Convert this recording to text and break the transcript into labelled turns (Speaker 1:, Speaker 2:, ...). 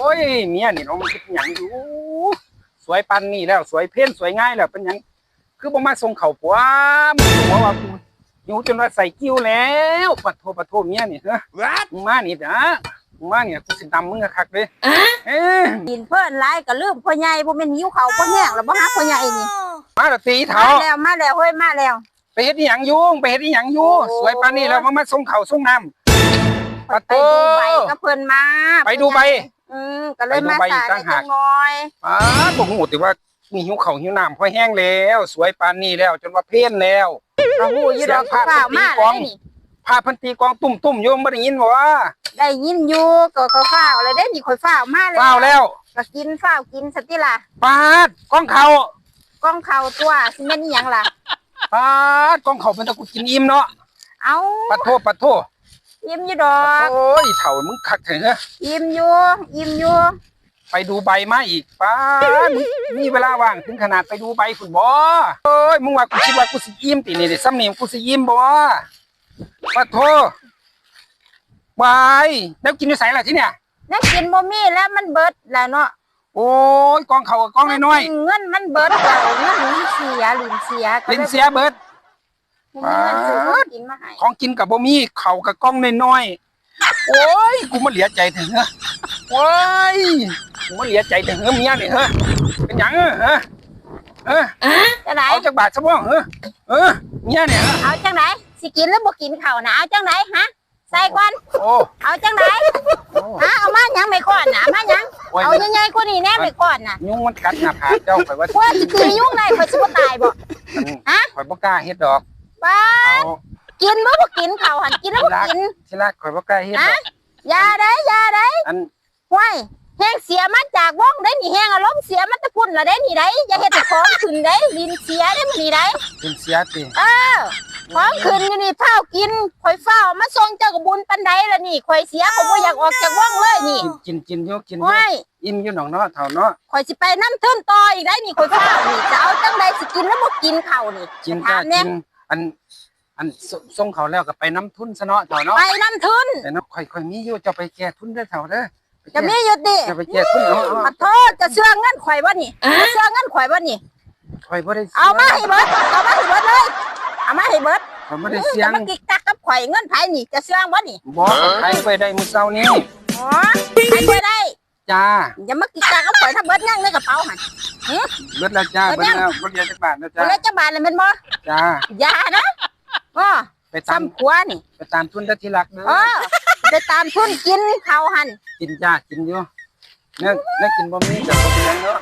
Speaker 1: อ้ยเมียนี่เนาะมันเป็นหยังอยู่สวยปันนี่แล้ว สวยเพ่นสวยง่ายแล้วเป็นหยังคือบ่มาส่งเข่าปัวมึงหัวว่ากูหิวจนว่าใส่กิ้วแล้วปัดโทปัดโทเมียนี่เฮ้อ
Speaker 2: What?
Speaker 1: มึงมานี่นะมึงมาเนี่ยกูสิดำมึงอะคักเลยเอ้ย
Speaker 3: กินเพิ่นหลายก็ลืมพ่อใหญ่บ่แม่นหิวเขาวพ่อแห้งแล้วบ่หาพ่อใหญ่นี่
Speaker 1: มาและตีเถา
Speaker 3: มาแล้วมาแล้วเฮ้ยมาแล้ว
Speaker 1: ไปเฮ็ดอีหยังอยู่ไปเฮ็ดอีหยังอยู่
Speaker 3: โอ้
Speaker 1: สวยปานนี้แล้วมามาส่งเข่าวส่งน้ำปัด
Speaker 3: ไป
Speaker 1: โท
Speaker 3: ดูใบกับเพิ่นมา
Speaker 1: ไปดูใบ
Speaker 3: อืมก็เลยมา
Speaker 1: ไปดูใบ
Speaker 3: สาย
Speaker 1: ต่างหาก
Speaker 3: จังน้อย
Speaker 1: อ้าบ่ฮู้แต่ว่ามีหิวเข่าวหิวน้ำพอแห้งแล้ว สวยปานนี้แล้ว จนว่าเพ่นแล้ว
Speaker 3: ก็ฮู้อยู่ดอก
Speaker 1: เสียงภาพ
Speaker 3: ข้าวมา
Speaker 1: ตีกล
Speaker 3: แล้
Speaker 1: อ
Speaker 3: ว
Speaker 1: ง
Speaker 3: นี่
Speaker 1: พาเพันตีกองตุ่มตุ่มๆอยู่บ่ได้ยินบ่ว่า
Speaker 3: ได้ยินอยู่ก็ก็ข้าวเลยเด้นี่ข่อยฟ้าวมาแล้ว
Speaker 1: เปล่าแล้ว
Speaker 3: ก็กินฟ้าวกินสติล่ะ
Speaker 1: ปาดกองเขาว
Speaker 3: กล้องเข้าตัวสิแม่นอีหยังล่ะ
Speaker 1: ปาดกองเขาวเป็นตะกูกินอิ่มเนาะ
Speaker 3: เอ้า
Speaker 1: ปัดโทปัดโท
Speaker 3: อิ่มอยู่ดอก
Speaker 1: โอ้ยเฒ่ามึงคักแท้เหรอ
Speaker 3: อิ่มอยู่อิ่มอยู่
Speaker 1: ไปดูใบมาอีกป้าดมึงมีเวลาว่างถึงขนาดไปดูใบฝุ่นบ่เอ้ยมึงว่ากูคิดว่ากูสิยิ้มตินี่เดี๋ยวซ้ำนี่กูสิยิ้มบ่ปัดโทบายแล้วกินอยู่ไสล่ะที่เนี่ย
Speaker 3: นักกินบ่มีแล้วมันเบิดแล้วเนาะ
Speaker 1: โอ้ยกองเขาวกับกองน้อย
Speaker 3: เงินมันเบิดแล้วเงินมันเสียลืมเสีย
Speaker 1: ๆลินเสียเบิด
Speaker 3: บ่ มีเงินซื้อของกินมาให้
Speaker 1: ของกินกับบ่มีเข่าวกับกล้องน้อยๆโอ้ยกูมาเหลียใจถึงเหรอโอ้ยกูมาเหลียใจถึงเหรอเมียนี่เหรอเป็นหยังเหรอฮะเออ
Speaker 3: จังได
Speaker 1: เอาจากบาทซะบ่เหรอเออเมียเนี่ยเหรอ
Speaker 3: เอาจังไดสิกินหรือบ่กินข้าวนะเอาจังไดฮะใส่ก่อน
Speaker 1: โอ้
Speaker 3: เอาจังได
Speaker 1: โอ้
Speaker 3: ฮะเอามาหยังไม่ก่อนนะมาหยัง
Speaker 1: โอ้ย
Speaker 3: เอาใหญ่ๆกว่านี้แน่ไม่ก่อนน่ะ
Speaker 1: ยุงมันกัดหน้าผากเจ้าข่อยว่า
Speaker 3: ว่าสิตียุ่งได้ข่อยสิบ่ตายบ่ฮะ
Speaker 1: ข่อยบ่กล้าเฮ็ดดอก
Speaker 3: ป้า
Speaker 1: เอา
Speaker 3: กินบ่บ่กินข้าวหันกินแล้วบ่กิน
Speaker 1: ที่รักข่อยบ่กล้าเฮ็ดดอก
Speaker 3: อย่าได้อย่าได้
Speaker 1: อัน
Speaker 3: ห้วยแห้งเสียมาจากวงได้นี่แห้งอารมณ์เสียมาแตะพุ่นละได้นี่ได้อย่าเฮ็ดให้ของขึ้นได้ลินเสียได้มื้อนี้ได้
Speaker 1: เป็นเสียติ
Speaker 3: เออของขึ้นอยู่นี่เฝ้าวกินข่อยเฝ้าวมาส่งเจ้ากับบุญปันใดละนี่ข่อยเสียผมบ่อยากออกจากวงเลยนี่
Speaker 1: กินกินกินอยู่กินอยู่
Speaker 3: ห้วย
Speaker 1: อิ่มอยู่หนองเนาะเท่าเนาะ
Speaker 3: ข่อยสิไปน้ำเทินต่ออีกได้นี่ข่อยเฝ้าวนี่จะเอาจังใดสิกินแล้วบ่กินข้าวนี่
Speaker 1: กินจ้า
Speaker 3: ถามแน่
Speaker 1: กิน อันอันสส่งเขาแล้วก็ไปน้ำทุนซะเนาะเท่าเนาะ
Speaker 3: ไปน้ำทุน
Speaker 1: แต่เนาะข่อยข่อยมีอยู่จะไปแก้ทุนเด้อเท่าเด้อไปแก้
Speaker 3: จะมีอยู่ดิ
Speaker 1: จะไปแก้ทุนเอาเอา
Speaker 3: มาโทษจะเชื่อเงินข่อยบ่นี่จะเชื่อเงินข่อยบ่นี่
Speaker 1: ข่อยบ่ได้
Speaker 3: เอามาให้เบิดเอามาให้เบิดเลยเอามาให้เบิด
Speaker 1: ข่อยบ่ได้เสียง
Speaker 3: จะมากิกกักกับข่อยเงินไผนี่จะเชื่อบ่นี่
Speaker 1: บ่ใครไปได้มื้อเช้านี้
Speaker 3: อ๋อให้บ่ได้
Speaker 1: จ้า
Speaker 3: อย่ามากิกกักกับข่อยถ้าเบิดยังในกระเป๋าหั่น
Speaker 1: เบิดแล้วจ้า
Speaker 3: เบิ
Speaker 1: เบิ
Speaker 3: ด
Speaker 1: ด
Speaker 3: ยัง
Speaker 1: แล้วบ่เหลือจักบาทแล้ว
Speaker 3: คน
Speaker 1: จ้า
Speaker 3: ละจังบาทเลยแม่นบ่
Speaker 1: จ้า
Speaker 3: อย่านะอ๋อ
Speaker 1: ไปตาม
Speaker 3: ซ้ำผัวนี่
Speaker 1: ไปตามทุนเด้อที่รักเด้อ
Speaker 3: เออไปตามทุนกินข้าวหั่น
Speaker 1: กินจ้ากินอยู่เนี่ยเนี่ยกินบ่มีก็บ่เป็นหยังเนาะ